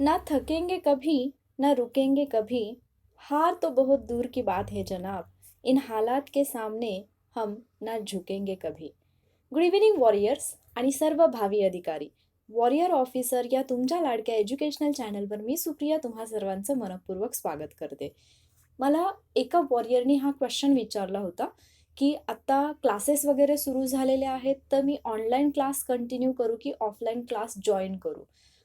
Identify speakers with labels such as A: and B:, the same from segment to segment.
A: ना थकेंगे कभी ना रुकेंगे कभी। हार तो बहुत दूर की बात है जनाब। इन हालात के सामने हम ना झुकेंगे कभी। गुड इव्हिनिंग वॉरियर्स आणि सर्व भावी अधिकारी। वॉरियर ऑफिसर या तुमच्या लाडक्या एज्युकेशनल चॅनलवर मी सुप्रिया तुम्हा सर्वांचं मनपूर्वक स्वागत करते. मला एका वॉरियरनी हा क्वेश्चन विचारला होता की आत्ता क्लासेस वगैरे सुरू झालेले आहेत तर मी ऑनलाईन क्लास कंटिन्यू करू की ऑफलाईन क्लास जॉईन करू?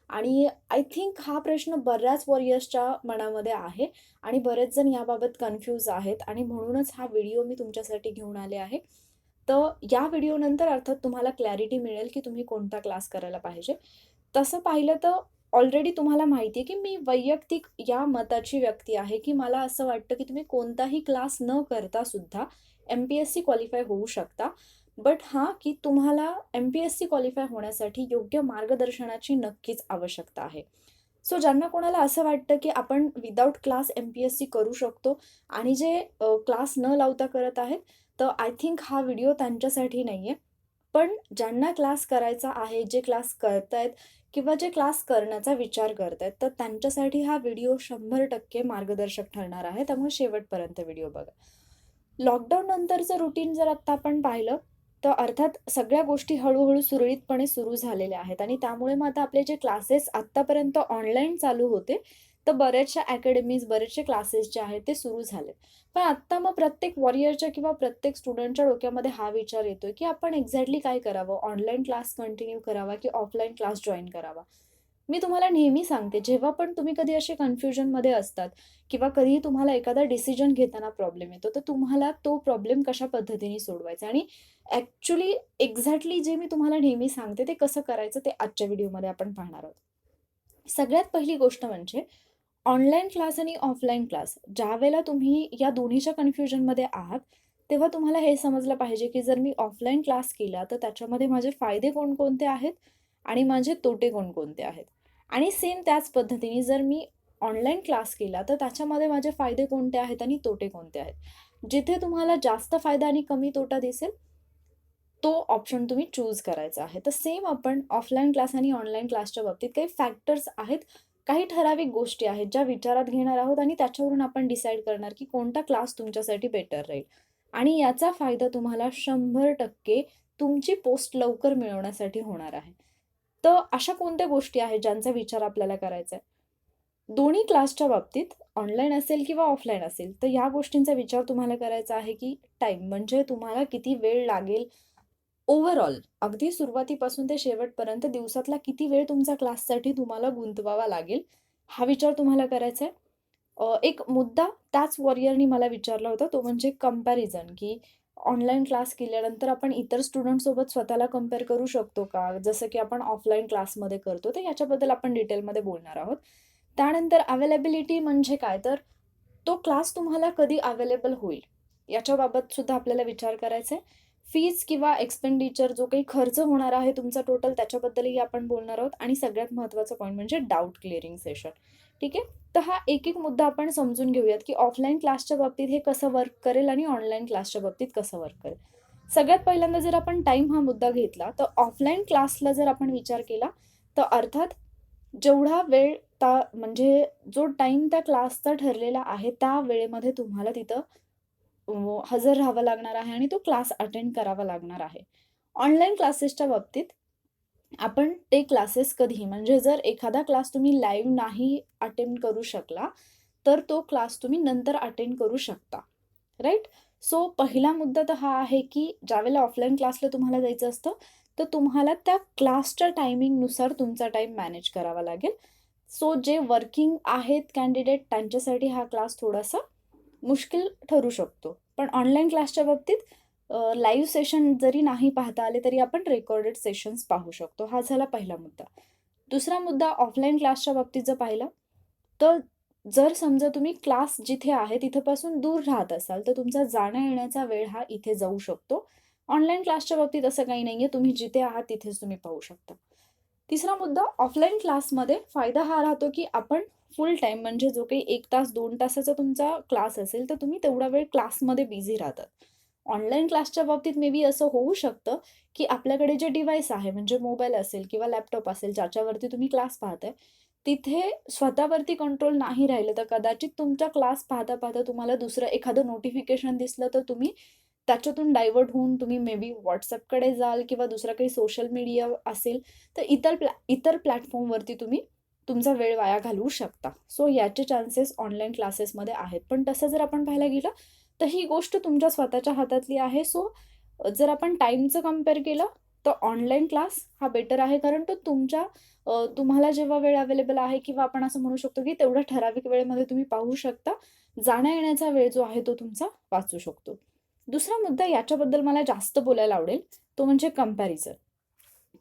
A: आणि आय थिंक हा प्रश्न बऱ्याच वॉरियर्सच्या मनामध्ये आहे आणि बरेच जण याबाबत कन्फ्यूज आहेत आणि म्हणूनच हा व्हिडिओ मी तुमच्यासाठी घेऊन आले आहे. तर या व्हिडिओनंतर अर्थात तुम्हाला क्लॅरिटी मिळेल की तुम्ही कोणता क्लास करायला पाहिजे. तसं पाहिलं तर ऑलरेडी तुम्हाला माहिती आहे की मी वैयक्तिक या मताची व्यक्ती आहे की मला असं वाटतं की तुम्ही कोणताही क्लास न करता सुद्धा M P S C qualify होऊ शकता. बट हां की तुम्हाला M P S C qualify होण्यासाठी योग्य मार्गदर्शनाची नक्कीच आवश्यकता आहे. सो ज्यांना कोणाला असं वाटतं की आपण without class M P S C करू शकतो आणि जे क्लास न लावता करत आहेत तर आय थिंक हा व्हिडिओ त्यांच्यासाठी नाही आहे पण ज्यांना क्लास करायचा आहे जे क्लास करतायत किंवा जे क्लास करण्याचा विचार करतायत तर त्यांच्यासाठी हा व्हिडिओ शंभर टक्के मार्गदर्शक ठरणार आहे. त्यामुळे शेवटपर्यंत व्हिडिओ बघा. लॉकडाऊन नंतरचं रुटीन जर आत्ता आपण पाहिलं तर अर्थात सगळ्या गोष्टी हळूहळू सुरळीतपणे सुरू झालेल्या आहेत. आणि त्यामुळे मग आता आपले जे क्लासेस आत्तापर्यंत ऑनलाईन चालू होते तर बऱ्याचशा अकॅडमीज बरेचसे क्लासेस जे आहेत ते सुरू झाले पण आत्ता मग प्रत्येक वॉरियरच्या किंवा प्रत्येक स्टुडंटच्या डोक्यामध्ये हा विचार येतोय की आपण एक्झॅक्टली काय करावं? ऑनलाईन क्लास कंटिन्यू करावा की ऑफलाईन क्लास जॉईन करावा? मी तुम्हाला नेहमी सांगते जेव्हा पण तुम्ही कधी असे कन्फ्युजनमध्ये असतात किंवा कधीही तुम्हाला एखादा डिसिजन घेताना प्रॉब्लेम येतो तर तुम्हाला तो प्रॉब्लेम कशा पद्धतीने सोडवायचा? आणि ॲक्च्युली एक्झॅक्टली जे मी तुम्हाला नेहमी सांगते ते कसं करायचं ते आजच्या व्हिडिओमध्ये आपण पाहणार आहोत. सगळ्यात पहिली गोष्ट म्हणजे ऑनलाईन क्लास आणि ऑफलाईन क्लास ज्यावेळेला तुम्ही या दोन्हीच्या कन्फ्युजनमध्ये आहात तेव्हा तुम्हाला हे समजलं पाहिजे की जर मी ऑफलाईन क्लास केला तर त्याच्यामध्ये माझे फायदे कोणकोणते आहेत आणि माझे तोटे कोणकोणते आहेत? आणि सेम त्याच पद्धतीने जर मी ऑनलाईन क्लास केला तर त्याच्यामध्ये माझे फायदे कोणते आहेत आणि तोटे कोणते आहेत? जिथे तुम्हाला जास्त फायदा आणि कमी तोटा दिसेल तो ऑप्शन तुम्ही चूज करायचा आहे. तर सेम आपण ऑफलाईन क्लास आणि ऑनलाईन क्लासच्या बाबतीत काही फॅक्टर्स आहेत काही ठराविक गोष्टी आहेत ज्या विचारात घेणार आहोत आणि त्याच्यावरून आपण डिसाईड करणार की कोणता क्लास तुमच्यासाठी बेटर राहील. आणि याचा फायदा तुम्हाला शंभर टक्के तुमची पोस्ट लवकर मिळवण्यासाठी होणार आहे. तर अशा कोणत्या गोष्टी आहेत ज्यांचा विचार आपल्याला करायचा आहे? दोन्ही क्लासच्या बाबतीत ऑनलाईन असेल किंवा ऑफलाईन असेल तर या गोष्टींचा विचार तुम्हाला करायचा आहे की टाईम म्हणजे तुम्हाला किती वेळ लागेल ओव्हरऑल अगदी सुरुवातीपासून ते शेवटपर्यंत दिवसातला किती वेळ तुमचा क्लाससाठी तुम्हाला गुंतवावा लागेल हा विचार तुम्हाला करायचा आहे. एक मुद्दा त्याच वॉरियरनी मला विचारला होता तो म्हणजे कंपॅरिझन की ऑनलाईन क्लास केल्यानंतर आपण इतर स्टुडंटसोबत स्वतःला कंपेअर करू शकतो का? जसं की आपण ऑफलाईन क्लासमध्ये करतो तर याच्याबद्दल आपण डिटेलमध्ये बोलणार आहोत. त्यानंतर अवेलेबिलिटी म्हणजे काय? तर तो क्लास तुम्हाला कधी अवेलेबल होईल? याच्याबाबत सुद्धा आपल्याला विचार करायचा आहे फीज किंवा एक्सपेंडिचर जो काही खर्च होणार आहे तुमचा टोटल त्याच्याबद्दलही आपण बोलणार आहोत. आणि सगळ्यात महत्त्वाचा पॉईंट म्हणजे डाऊट क्लिअरिंग सेशन ठीक आहे? तर हा एक एक मुद्दा आपण समजून घेऊयात की ऑफलाईन क्लासच्या बाबतीत हे कसं वर्क करेल आणि ऑनलाईन क्लासच्या बाबतीत कसं वर्क करेल. सगळ्यात पहिल्यांदा जर आपण टाईम हा मुद्दा घेतला तर ऑफलाईन क्लासला जर आपण विचार केला तर अर्थात जेवढा वेळ ता म्हणजे जो टाईम त्या क्लासचा ठरलेला आहे त्या वेळेमध्ये तुम्हाला तिथं हजर राहावं लागणार आहे आणि तो क्लास अटेंड करावा लागणार आहे. ऑनलाईन क्लासेसच्या बाबतीत आपण ते क्लासेस कधी म्हणजे जर एखादा क्लास तुम्ही लाईव्ह नाही अटेंड करू शकला तर तो क्लास तुम्ही नंतर अटेंड करू शकता. राईट? सो पहिला मुद्दा तर हा आहे की ज्यावेळेला ऑफलाईन क्लासला तुम्हाला जायचं असतं तर तुम्हाला त्या क्लासच्या टायमिंगनुसार तुमचा टाईम मॅनेज करावा लागेल. सो जे वर्किंग आहेत कॅन्डिडेट त्यांच्यासाठी हा क्लास थोडासा मुश्किल ठरू शकतो. पण ऑनलाईन क्लासच्या बाबतीत लाईव्ह सेशन जरी नाही पाहता आले तरी आपण रेकॉर्डेड सेशन्स पाहू शकतो. हा झाला पहिला मुद्दा. दुसरा मुद्दा ऑफलाईन क्लासच्या बाबतीत जर पाहिला तर जर समजा तुम्ही क्लास जिथे आहे तिथंपासून दूर राहत असाल तर तुमचा जाण्या येण्याचा वेळ हा इथे जाऊ शकतो. ऑनलाईन क्लासच्या बाबतीत असं काही नाही आहे तुम्ही जिथे आहात तिथेच तुम्ही पाहू शकता. तिसरा मुद्दा ऑफलाईन क्लासमध्ये फायदा हा राहतो की आपण फुल टाईम म्हणजे जो काही एक तास दोन तासाचा तुमचा क्लास असेल तर तुम्ही तेवढा वेळ क्लासमध्ये बिझी राहतात. ऑनलाईन क्लासच्या बाबतीत मे बी असं होऊ शकतं की आपल्याकडे जे डिव्हाइस आहे म्हणजे मोबाईल असेल किंवा लॅपटॉप असेल ज्याच्यावरती तुम्ही क्लास पाहताय तिथे स्वतःवरती कंट्रोल नाही राहिलं तर कदाचित तुमचा क्लास पाहता पाहता तुम्हाला दुसरं एखादं नोटिफिकेशन दिसलं तर तुम्ही त्याच्यातून डायव्हर्ट होऊन तुम्ही मे बी व्हॉट्सअपकडे जाल किंवा दुसरा काही सोशल मीडिया असेल तर इतर प्लॅ इतर प्लॅटफॉर्मवरती तुम्ही तुमचा वेळ वाया घालवू शकता. सो याचे चान्सेस ऑनलाईन क्लासेसमध्ये आहेत. पण तसं जर आपण पाहायला गेलं तर ही गोष्ट तुमच्या स्वतःच्या हातातली आहे. सो जर आपण टाईमचं कंपेअर केलं तर ऑनलाईन क्लास हा बेटर आहे. कारण तो तुमच्या तुम्हाला जेव्हा वेळ अवेलेबल आहे किंवा आपण असं म्हणू शकतो की तेवढ्या ठराविक वेळेमध्ये तुम्ही पाहू शकता. जाण्या येण्याचा वेळ जो आहे तो तुमचा वाचू शकतो. दुसरा मुद्दा याच्याबद्दल मला जास्त बोलायला आवडेल तो म्हणजे कंपॅरिझन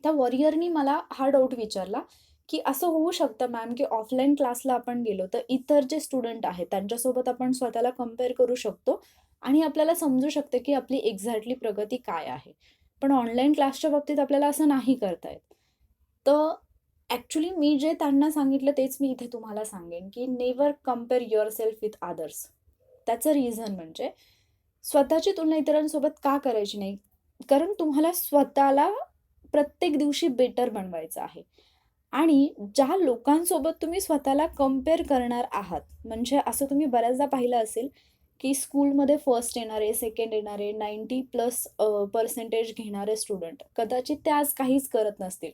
A: त्या वॉरियरनी मला हा डाऊट विचारला की असं होऊ शकतं मॅम की ऑफलाईन क्लासला आपण गेलो तर इतर जे स्टुडंट आहेत त्यांच्यासोबत आपण स्वतःला कंपेअर करू शकतो आणि आपल्याला समजू शकते की आपली एक्झॅक्टली प्रगती काय आहे. पण ऑनलाईन क्लासच्या बाबतीत आपल्याला असं नाही करता येत. तर ॲक्च्युली मी जे त्यांना सांगितलं तेच मी इथे तुम्हाला सांगेन की never compare yourself with others त्याचं रिझन म्हणजे स्वतःची तुलना इतरांसोबत का करायची नाही? कारण तुम्हाला स्वतःला प्रत्येक दिवशी बेटर बनवायचं आहे. आणि ज्या लोकांसोबत तुम्ही स्वतःला कंपेअर करणार आहात म्हणजे असं तुम्ही बऱ्याचदा पाहिलं असेल की स्कूलमध्ये फर्स्ट येणारे सेकंड येणारे नाईंटी प्लस पर्सेंटेज घेणारे स्टुडंट कदाचित ते आज काहीच करत नसतील.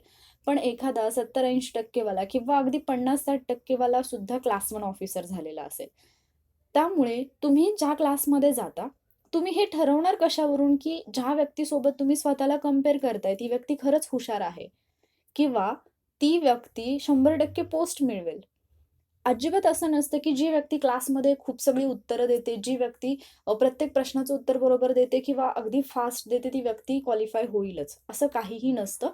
A: पण एखादा सत्तर ऐंशी टक्केवाला किंवा अगदी पन्नास साठ टक्केवाला सुद्धा क्लास वन ऑफिसर झालेला असेल. त्यामुळे तुम्ही ज्या क्लासमध्ये जाता तुम्ही हे ठरवणार कशावरून की ज्या व्यक्तीसोबत तुम्ही स्वतःला कंपेअर करताय ती व्यक्ती खरंच हुशार आहे? किंवा ती व्यक्ती शंभर टक्के पोस्ट मिळवेल. अजिबात असं नसतं की जी व्यक्ती क्लासमध्ये खूप सगळी उत्तरं देते जी व्यक्ती प्रत्येक प्रश्नाचं उत्तर बरोबर देते किंवा अगदी फास्ट देते ती व्यक्ती क्वालिफाय होईलच. असं काहीही नसतं.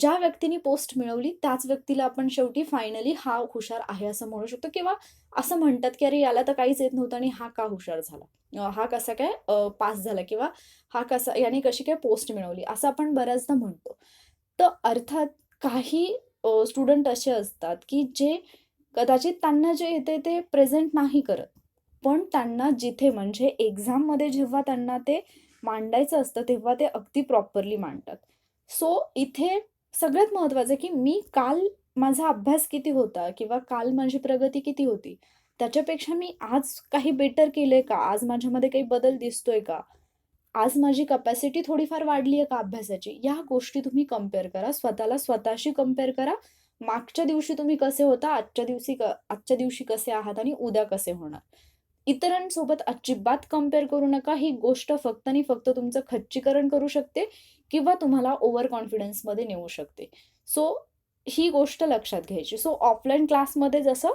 A: ज्या व्यक्तीने पोस्ट मिळवली त्याच व्यक्तीला आपण शेवटी फायनली हा हुशार आहे असं म्हणू शकतो किंवा असं म्हणतात की अरे याला तर काहीच येत नव्हतं आणि हा का हुशार झाला? हा कसा काय पास झाला किंवा हा कसा याने कशी काय पोस्ट मिळवली? असं आपण बऱ्याचदा म्हणतो. तर अर्थात काही स्टुडंट असे असतात की जे कदाचित त्यांना जे येते ते प्रेझेंट नाही करत. पण त्यांना जिथे म्हणजे एक्झाममध्ये जेव्हा त्यांना ते मांडायचं असतं तेव्हा ते अगदी प्रॉपरली मांडतात. सो इथे सगळ्यात महत्त्वाचं की मी काल माझा अभ्यास किती होता किंवा काल माझी प्रगती किती होती त्याच्यापेक्षा मी आज काही बेटर केलंय का? आज माझ्यामध्ये काही बदल दिसतोय का? आज माझी कपॅसिटी थोडीफार वाढली आहे का अभ्यासाची? या गोष्टी तुम्ही कंपेअर करा. स्वतःला स्वतःशी कंपेअर करा. मागच्या दिवशी तुम्ही कसे होता आजच्या दिवशी क आजच्या दिवशी कसे आहात आणि उद्या कसे होणार? इतरांसोबत अजिबात कंपेअर करू नका. ही गोष्ट फक्त आणि फक्त तुमचं खच्चीकरण करू शकते किंवा तुम्हाला ओव्हर कॉन्फिडन्समध्ये नेऊ शकते. सो ही गोष्ट लक्षात घ्यायची. सो ऑफलाईन क्लासमध्ये जसं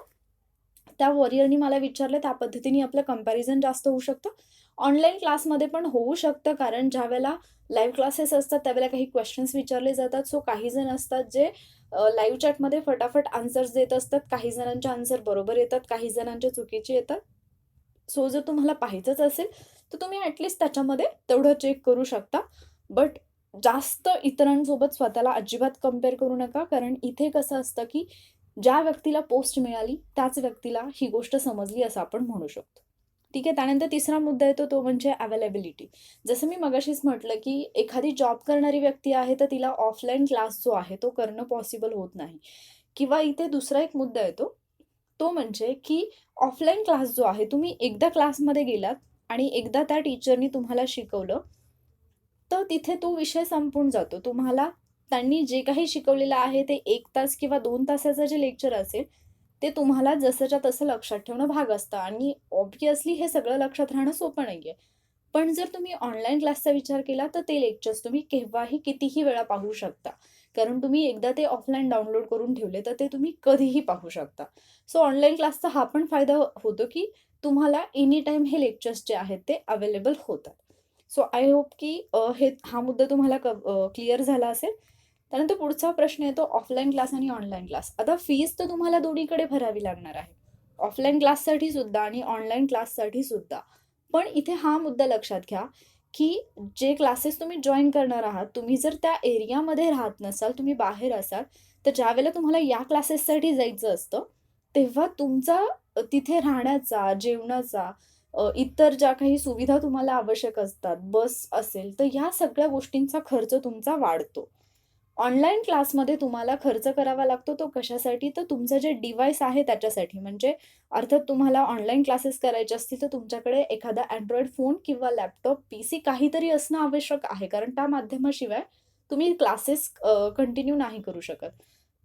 A: त्या वॉरियरनी मला विचारलं त्या पद्धतीने आपलं कंपॅरिझन जास्त होऊ शकतं. ऑनलाईन क्लासमध्ये पण होऊ शकतं कारण ज्या वेळेला लाईव्ह क्लासेस असतात त्यावेळेला काही क्वेश्चन्स विचारले जातात. सो काही जण असतात जे लाईव्ह चॅटमध्ये फटाफट आन्सर्स देत असतात. काही जणांचे आन्सर बरोबर येतात काही जणांचे चुकीचे येतात. सो जर तुम्हाला पाहायचंच असेल तर तुम्ही ॲटलिस्ट त्याच्यामध्ये तेवढं चेक करू शकता. बट जास्त इतरांसोबत स्वतःला अजिबात कंपेअर करू नका कारण इथे कसं असतं की ज्या व्यक्तीला पोस्ट मिळाली त्याच व्यक्तीला ही गोष्ट समजली असं आपण म्हणू शकतो. ठीक आहे? त्यानंतर तिसरा मुद्दा येतो तो म्हणजे अवेलेबिलिटी जसं मी मगाशीच म्हटलं की एखादी जॉब करणारी व्यक्ती आहे तर तिला ऑफलाईन क्लास जो आहे तो करणं पॉसिबल होत नाही. किंवा इथे दुसरा एक मुद्दा येतो तो म्हणजे की ऑफलाईन क्लास जो आहे तुम्ही एकदा क्लासमध्ये गेलात आणि एकदा त्या टीचरनी तुम्हाला शिकवलं तर तिथे तो विषय संपून जातो. तुम्हाला त्यांनी जे काही शिकवलेलं आहे ते एक तास किंवा दोन तासाचं जे लेक्चर असेल ते तुम्हाला जसंच्या तसं लक्षात ठेवणं भाग असतं. आणि ऑब्वियसली हे सगळं लक्षात राहणं सोपं नाही आहे पण जर तुम्ही ऑनलाईन क्लासचा विचार केला तर ते लेक्चर्स तुम्ही केव्हाही कितीही वेळा पाहू शकता. कारण तुम्ही एकदा ते ऑफलाईन डाउनलोड करून ठेवले तर ते तुम्ही कधीही पाहू शकता. सो ऑनलाईन क्लासचा हा पण फायदा होतो की तुम्हाला एनी टाईम हे लेक्चर्स जे आहेत ते अवेलेबल होतात. सो आय होप की हे हा मुद्दा तुम्हाला क क्लिअर झाला असेल. त्यानंतर पुढचा प्रश्न येतो ऑफलाईन क्लास आणि ऑनलाईन क्लास आता फीज तर तुम्हाला दोन्हीकडे भरावी लागणार आहे. ऑफलाईन क्लाससाठी सुद्धा आणि ऑनलाईन क्लाससाठी सुद्धा. पण इथे हा मुद्दा लक्षात घ्या की जे क्लासेस तुम्ही जॉईन करणार आहात तुम्ही जर त्या एरियामध्ये राहत नसाल तुम्ही बाहेर असाल तर ज्यावेळेला तुम्हाला या क्लासेससाठी जायचं असतं तेव्हा तुमचा तिथे राहण्याचा जेवणाचा इतर ज्या काही सुविधा तुम्हाला आवश्यक असतात बस असेल तर ह्या सगळ्या गोष्टींचा खर्च तुमचा वाढतो. ऑनलाईन क्लासमध्ये तुम्हाला खर्च करावा लागतो तो कशासाठी? तर तुमचं जे डिव्हाइस आहे त्याच्यासाठी. म्हणजे अर्थात तुम्हाला ऑनलाईन क्लासेस करायचे असतील तर तुमच्याकडे एखादा अँड्रॉइड फोन किंवा लॅपटॉप पी सी काहीतरी असणं आवश्यक आहे. कारण त्या माध्यमाशिवाय तुम्ही क्लासेस कंटिन्यू नाही करू शकत.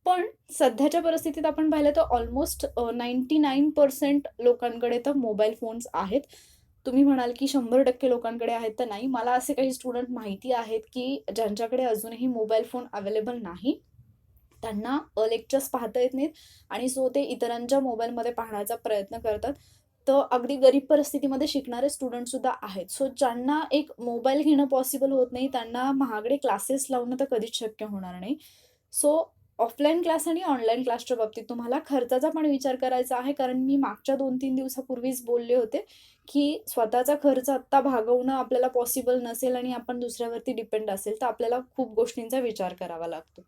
A: पण सध्याच्या परिस्थितीत आपण पाहिलं तर ऑलमोस्ट नाईन्टी नाईन पर्सेंट लोकांकडे तर मोबाईल फोन्स आहेत. तुम्ही म्हणाल की शंभर टक्के लोकांकडे आहेत तर नाही. मला असे काही स्टुडंट माहिती आहेत की ज्यांच्याकडे अजूनही मोबाईल फोन अवेलेबल नाही त्यांना लेक्चर्स पाहता येत नाहीत आणि सो ते इतरांच्या मोबाईलमध्ये पाहण्याचा प्रयत्न करतात. तर अगदी गरीब परिस्थितीमध्ये शिकणारे स्टुडंटसुद्धा आहेत. सो ज्यांना एक मोबाईल घेणं पॉसिबल होत नाही त्यांना महागडे क्लासेस लावणं तर कधीच शक्य होणार नाही. सो ऑफलाईन क्लास आणि ऑनलाईन क्लासच्या बाबतीत तुम्हाला खर्चाचा पण विचार करायचा आहे. कारण मी मागच्या दोन तीन दिवसापूर्वीच बोलले होते की स्वतःचा खर्च आत्ता भागवणं आपल्याला पॉसिबल नसेल आणि आपण दुसऱ्यावरती डिपेंड असेल तर आपल्याला खूप गोष्टींचा विचार करावा लागतो.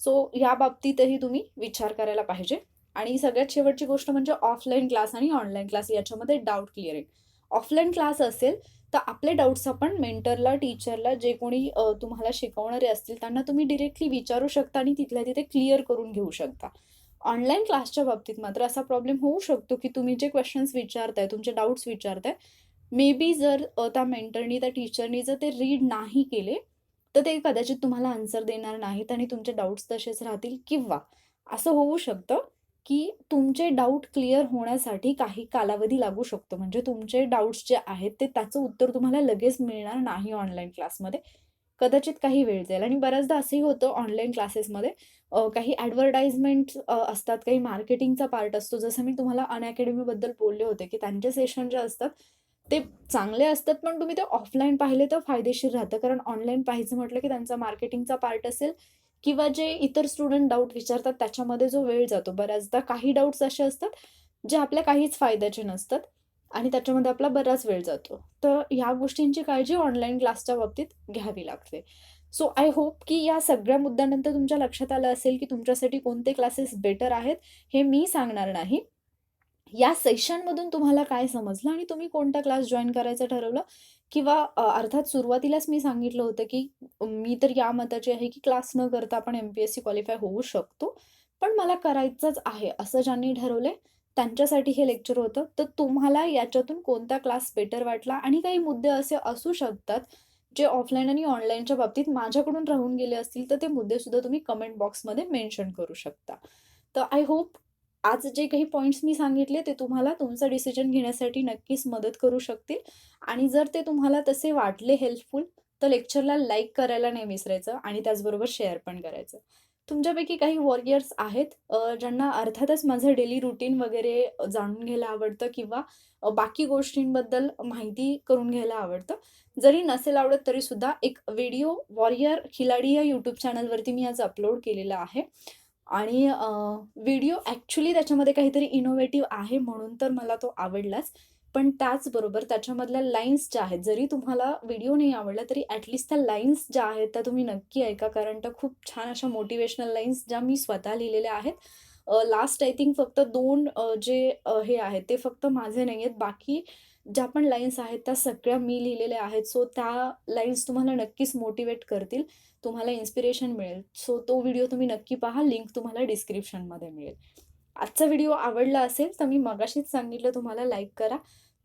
A: सो या बाबतीतही तुम्ही विचार करायला पाहिजे. आणि सगळ्यात शेवटची गोष्ट म्हणजे ऑफलाईन क्लास आणि ऑनलाईन क्लास याच्यामध्ये डाऊट क्लिअरिंग ऑफलाईन क्लास असेल तर आपले डाऊट्स आपण मेंटरला टीचरला जे कोणी तुम्हाला शिकवणारे असतील त्यांना तुम्ही डिरेक्टली विचारू शकता आणि तिथल्या तिथे क्लिअर करून घेऊ शकता. ऑनलाईन क्लासच्या बाबतीत मात्र असा प्रॉब्लेम होऊ शकतो की तुम्ही जे क्वेश्चन्स विचारताय तुमचे डाऊट्स विचारताय मे बी जर त्या मेंटरनी त्या टीचरनी जर ते रीड नाही केले तर ते कदाचित तुम्हाला आन्सर देणार नाहीत आणि तुमचे डाऊट्स तसेच राहतील किंवा असं होऊ शकतं की तुमचे डाऊट क्लिअर होण्यासाठी काही कालावधी लागू शकतो. म्हणजे तुमचे डाऊट्स जे आहेत ते त्याचं उत्तर तुम्हाला लगेच मिळणार नाही ऑनलाईन क्लासमध्ये कदाचित काही वेळ जाईल. आणि बऱ्याचदा असंही होतं ऑनलाईन क्लासेसमध्ये काही ॲडव्हर्टाईजमेंट असतात काही मार्केटिंगचा पार्ट असतो. जसं मी तुम्हाला अनअकॅडमीबद्दल बोलले होते की त्यांचे सेशन जे असतात ते चांगले असतात पण तुम्ही ते ऑफलाईन पाहिले तर फायदेशीर राहतं. कारण ऑनलाईन पाहायचं म्हटलं की त्यांचा मार्केटिंगचा पार्ट असेल किंवा जे इतर स्टुडंट डाऊट विचारतात त्याच्यामध्ये जो वेळ जातो. बऱ्याचदा काही डाऊट्स असे असतात जे आपल्या काहीच फायद्याचे नसतात. आणि त्याच्यामध्ये आपला बराच वेळ जातो. तर ह्या गोष्टींची काळजी ऑनलाईन क्लासच्या बाबतीत घ्यावी लागते. सो आय होप की या सगळ्या मुद्द्यानंतर तुमच्या लक्षात आलं असेल की तुमच्यासाठी कोणते क्लासेस बेटर आहेत हे मी सांगणार नाही. या सेशनमधून तुम्हाला काय समजलं आणि तुम्ही कोणता क्लास जॉईन करायचं ठरवलं? किंवा अर्थात सुरुवातीलाच मी सांगितलं होतं की मी तर या मताची आहे की क्लास न करता आपण M P S C qualify होऊ शकतो. पण मला करायचंच आहे असं ज्यांनी ठरवले त्यांच्यासाठी हे लेक्चर होतं. तर तुम्हाला याच्यातून कोणता क्लास बेटर वाटला? आणि काही मुद्दे असे असू शकतात जे ऑफलाईन आणि ऑनलाईनच्या बाबतीत माझ्याकडून राहून गेले असतील तर ते मुद्देसुद्धा तुम्ही कमेंट बॉक्समध्ये मेन्शन करू शकता. तर आय होप आज जे काही पॉईंट्स मी सांगितले ते तुम्हाला तुमचं डिसिजन घेण्यासाठी नक्कीच मदत करू शकतील. आणि जर ते तुम्हाला तसे वाटले हेल्पफुल तर लेक्चरला लाईक करायला नाही विसरायचं आणि त्याचबरोबर शेअर पण करायचं. तुमच्यापैकी काही वॉरियर्स आहेत ज्यांना अर्थातच माझं डेली रुटीन वगैरे जाणून घ्यायला आवडतं किंवा बाकी गोष्टींबद्दल माहिती करून घ्यायला आवडतं. जरी नसेल आवडत तरीसुद्धा एक व्हिडिओ वॉरियर खिलाडी या यूट्यूब चॅनलवरती मी आज अपलोड केलेला आहे. आणि व्हिडिओ ॲक्च्युली त्याच्यामध्ये काहीतरी इनोव्हेटिव्ह आहे म्हणून तर मला तो आवडलाच. पण त्याचबरोबर त्याच्यामधल्या लाईन्स ज्या आहेत जरी तुम्हाला व्हिडिओ नाही आवडला तरी ॲटलिस्ट त्या लाईन्स ज्या आहेत त्या तुम्ही नक्की ऐका. कारण त्या खूप छान अशा मोटिवेशनल लाईन्स ज्या मी स्वतः लिहिलेल्या आहेत. लास्ट आय थिंक फक्त दोन जे हे आहेत ते फक्त माझे नाही आहेत. बाकी ज्या पण लाईन्स आहेत त्या सगळ्या मी लिहिलेल्या आहेत. सो त्या लाईन्स तुम्हाला नक्कीच मोटिवेट करतील. तुम्हाला इन्स्पिरेशन मिळेल. सो तो व्हिडिओ तुम्ही नक्की पहा. लिंक तुम्हाला डिस्क्रिप्शनमध्ये मिळेल. आजचा व्हिडिओ आवडला असेल तर मी मगाशीच सांगितलं तुम्हाला लाईक करा.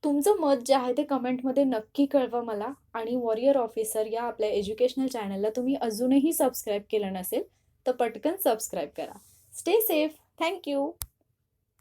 A: तुमचं मत जे आहे ते कमेंटमध्ये नक्की कळवा मला आणि वॉरियर ऑफिसर या आपल्या एज्युकेशनल चॅनलला तुम्ही अजूनही सबस्क्राईब केलं नसेल तर पटकन सबस्क्राईब करा. Stay safe. थँक्यू